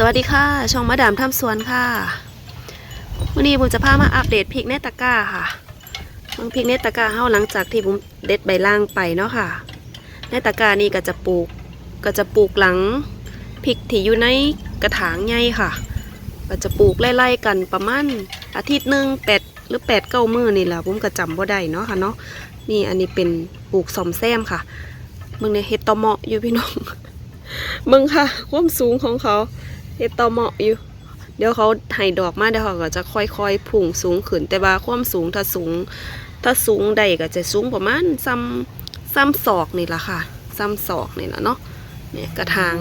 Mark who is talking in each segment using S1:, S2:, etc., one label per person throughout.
S1: สวัสดีค่ะ ช่องมาดามทำสวนค่ะวันนี้ผมจะพามาอัปเดตพริกเนตตะก้าค่ะบางพริกเนตตะก้าเฮาหลังจากที่ผมเด็ดใบล่างไปเนาะค่ะเนตตะก้านี่ก็จะปลูกก็จะปลูกหลังพริกที่อยู่ในกระถางใหญ่ค่ะ ก็จะปลูกไล่ๆกันประมาณอาทิตย์หนึ่งแปดหรือแปดเก้ามือนี่แหละผมก็จำบ่ได้เนาะค่ะเนาะนี่อันนี้เป็นปลูกสอมแซมค่ะเมืองในเฮ็ดตอเหมาะอยู่พี่น้องเมืองค่ะความสูงของเขา เฮ็ดต่อเหมาะอยู่ เดี๋ยวเขาให้ดอกมาเดี๋ยวเขาก็จะค่อยๆพุ่งสูงขึ้น แต่ว่าความสูงถ้าสูง ถ้าสูงใดก็จะสูงประมาณซ้ำซ้ำศอกนี่ละค่ะซ้ำศอกนี่ละเนาะเนี่ยกระถาง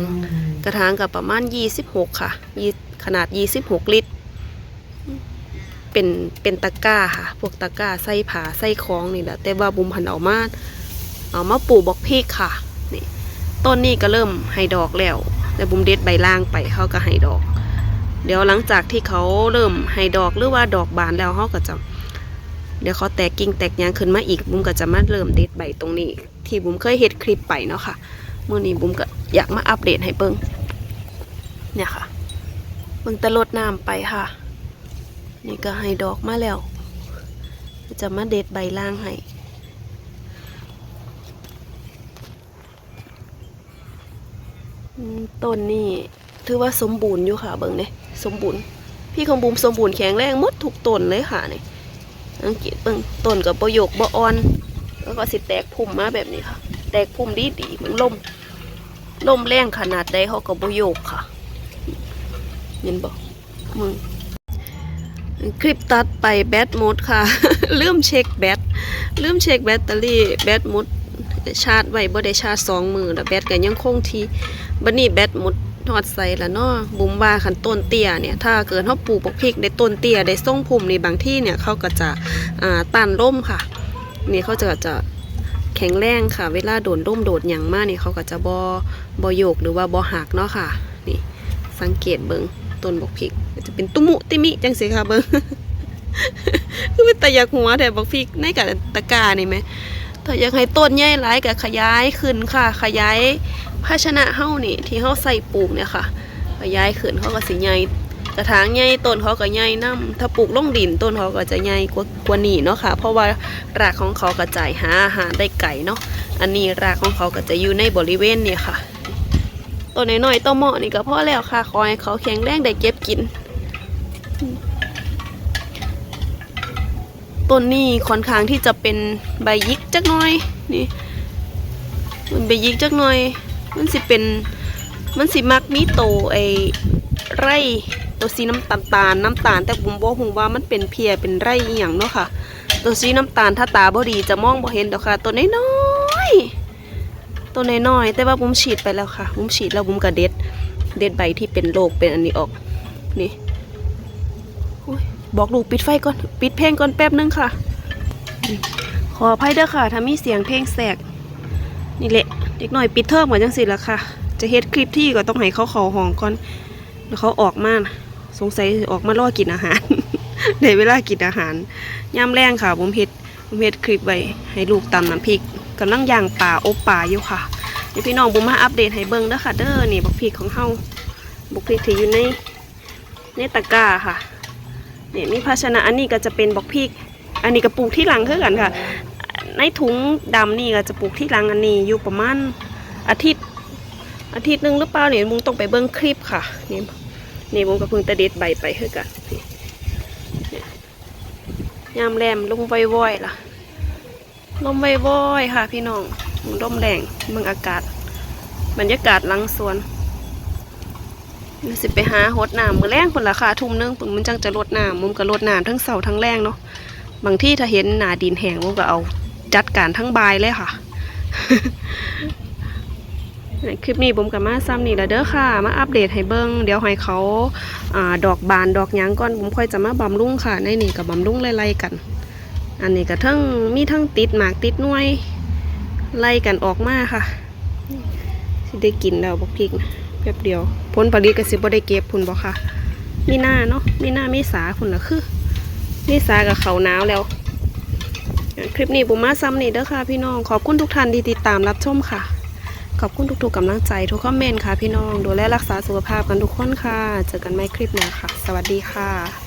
S1: กระถางกับประมาณ26ค่ะยี่ขนาด26ลิตร เป็นเป็นตะกร้าค่ะ พวกตะกร้าใส่ผาใส่คล้องนี่แหละแต่ว่าบุมพันเอามาเอามาปลูกบอกพริกค่ะนี่ต้นนี้ก็เริ่มให้ดอกแล้ว แต่บุมเด็ดใบล่างไปเขาก็ให้ดอก เดี๋ยวหลังจากที่เขาเริ่มให้ดอกหรือว่าดอกบานแล้วเขาก็จะ เดี๋ยวเขาแตกกิ่งแตกยางขึ้นมาอีกบุมก็จะมาเริ่มเด็ดใบตรงนี้ ที่บุมเคยเห็ดคลิปไปเนาะค่ะเมื่อนี้บุมก็อยากมาอัปเดตให้เบิ้งเนี่ยค่ะเบิ้งตะลดน้ำไปค่ะ นี่ก็ให้ดอกมาแล้ว จะมาเด็ดใบล่างให้ อืม ต้นนี่ถือว่าสมบูรณ์อยู่ค่ะเบิ่งเนี่ยสมบูรณ์ พี่ของบุมสมบูรณ์แข็งแรงมดทุกต้นเลยค่ะเนี่ยอังกฤษเบิ่งต้นกับประโยคบอ่อน แล้วก็สิแตกพุ่มมาแบบนี้ค่ะ แตกพุ่มดีดีเหมือนลมลมแรงขนาดใดเขาก็บ่โยกค่ะเห็นบ่มึงคลิปตัดไปแบตหมดค่ะลืมเช็คแบตลืมเช็คแบตเตอรี่แบตหมด ชาร์จไว้บ่ได้ชาร์จสองมือแล้วแบตก็ยังคงที่บันนี้แบตหมดทอดใส่ละเนาะบุ้มว่าขันต้นเตี้ยเนี่ยถ้าเกิดเขาปลูกบกพริกในต้นเตี้ยได้ส่งพุ่มในบางที่เนี่ยเขาก็จะอ่าต้านร่มค่ะ นี่เขาจะจะแข็งแรงค่ะ เวลาโดนร่มโดดหยังมากนี่เขาก็จะบอบโยกหรือว่าบอหักเนาะค่ะนี่สังเกตเบิงต้นบกพริกจะเป็นตุมุติมิจังสิค่ะเบิงคือเป็นตะยากหัวแต่บกพริกในกับตะกานี่ไหม ถ้าอยากให้ต้นใหญ่หลายก็ขยายขึ้นค่ะ ขยายภาชนะเฮานี่ ที่เฮาใส่ปลูกเนี่ยค่ะ ขยายขึ้นเขาก็สิใหญ่กระถางใหญ่ต้นเขาก็ใหญ่นํถ้าปลูกลงดินต้นเขาก็จะใหญ่กว่ากว่านี้เนาะค่ะ เพราะว่ารากของเขากระจายหาอาหารได้ไก่เนาะอันนี้รากของเขาก็จะอยู่ในบริเวณเนี่ยค่ะต้นน้อยๆต้นเหมาะนี่ก็พอแล้วค่ะขอให้เขาแข็งแรงได้เก็บกิน ต้นนี้ค่อนข้างที่จะเป็นใบยิกจักหน่อยนี่มันไปยิกจักหน่อย มันสิเป็นมันสิมักมีโตไอไร่ตัวสีน้ำตาลตาลน้ำตาลแต่ผมบอกหูว่ามันเป็นเพียเป็นไร่อย่างเนาะค่ะ ตัวสีน้ำตาลถ้าตาบ่ดีจะมองบ่เห็นดอกค่ะ ตัวน้อยๆตัวน้อยๆแต่ว่าผมฉีดไปแล้วค่ะผมฉีดแล้วผมกระเด็ด เด็ดใบที่เป็นโรคเป็นอันนี้ออกนี่ บอกลูกปิดไฟก่อน ปิดเพลงก่อนแป๊บนึงค่ะ ขออภัยเด้อค่ะถ้ามีเสียงเพลงแสกนี่แหละเด็กหน่อยปิดเทอมเหมือนจังสิละค่ะ จะเฮ็ดคลิปที่ก็ต้องให้เขาเขาห้องก่อนแล้วเขาออกมาสงสัยออกมาล่อกินอาหารได้เวลากินอาหารย่ำแรงค่ะผมเฮ็ดผมเฮ็ดคลิปไว้ให้ลูกตำน้ำพริกกำลังย่างปลาอบปลาอยู่ค่ะเดี๋ยวพี่น้องผมมาอัปเดตให้เบิ่งเด้อค่ะเด้อนี่บักพริกของเฮาบักพริกที่อยู่ในในตะกร้าค่ะ นี่ยมีภาชนะอันนี้ก็จะเป็นบักพริก อันนี้ก็ปลูกที่หลังคือกันค่ะ ในถุงดำนี่ก็จะปลูกที่รังอันนี้อยู่ประมาณอาทิตย์อาทิตย์หนึ่งหรือเปล่าเนี่ยมุงต้องไปเบิ้งคลิปค่ะนี่นี่มุงกับเพิ่งตะเด็ดใบไปเคือกันเนี่ยยามแรมลมไวๆล่ะลมไวๆค่ะ พี่น้องลมแรงเมืองอากาศ บรรยากาศหลังสวน นี่สิไปหาหดน้ำมือแรงคนละค่ะทุ่มนึงปุ่นมันจังจะลดน้ำมุมก็ลดน้ำทั้งเสาทั้งแรงเนาะบางที่ถ้าเห็นหนาดินแห้งมุมก็เอาจัดการทั้งบายเลยค่ะคลิปนี้ผมกับมาซ้ำนี่ละเด้อค่ะ มาอัปเดตให้เบิ้งเดี๋ยวให้เขาอาดอกบานดอกยังก่อนผมค่อยจะมาบำรุงค่ะ ในนี่กับบำรุงไล่ๆกัน อันนี้ก็ทั้งมีทั้งติดหมากติดน่วยไล่กันออกมาค่ะสิได้กินแล้วบกพริกนะ แบบเดียวผลผลิตก็สิบ่ได้เก็บพุ่นบ่ค่ะ มีหน้าเนาะมีหน้ามีสาคุณละคือมีสากับเขาหนาวแล้ว คลิปนี้ผมมาซ้ำนี่เด้อค่ะพี่น้อง ขอบคุณทุกท่านที่ติดตามรับชมค่ะ ขอบคุณทุกๆกำลังใจทุกคอมเมนต์ค่ะพี่น้อง ดูแลรักษาสุขภาพกันทุกคนค่ะ เจอกันใหม่คลิปหน้าค่ะ สวัสดีค่ะ